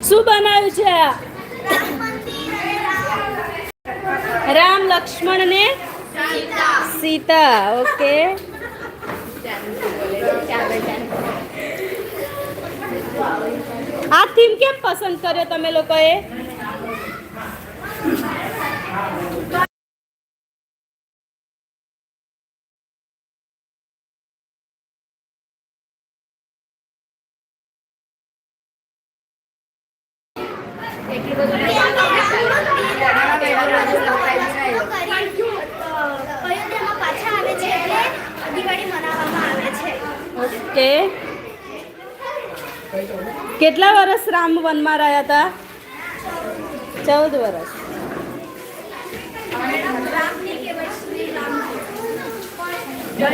શું બનાવ્યું છે? રામ લક્ષ્મણ ને સીતા, ઓકે. આ થીમ કેમ પસંદ કર્યો તમે લોકોએ? અયોધ્યામાં પાછા આવે છે એટલે દિવાળી મનાવવામાં આવે છે ઓકે. કેટલા વર્ષ રામ વનમાં રહ્યા હતા? ચૌદ વર્ષ જય શ્રી રામ. જય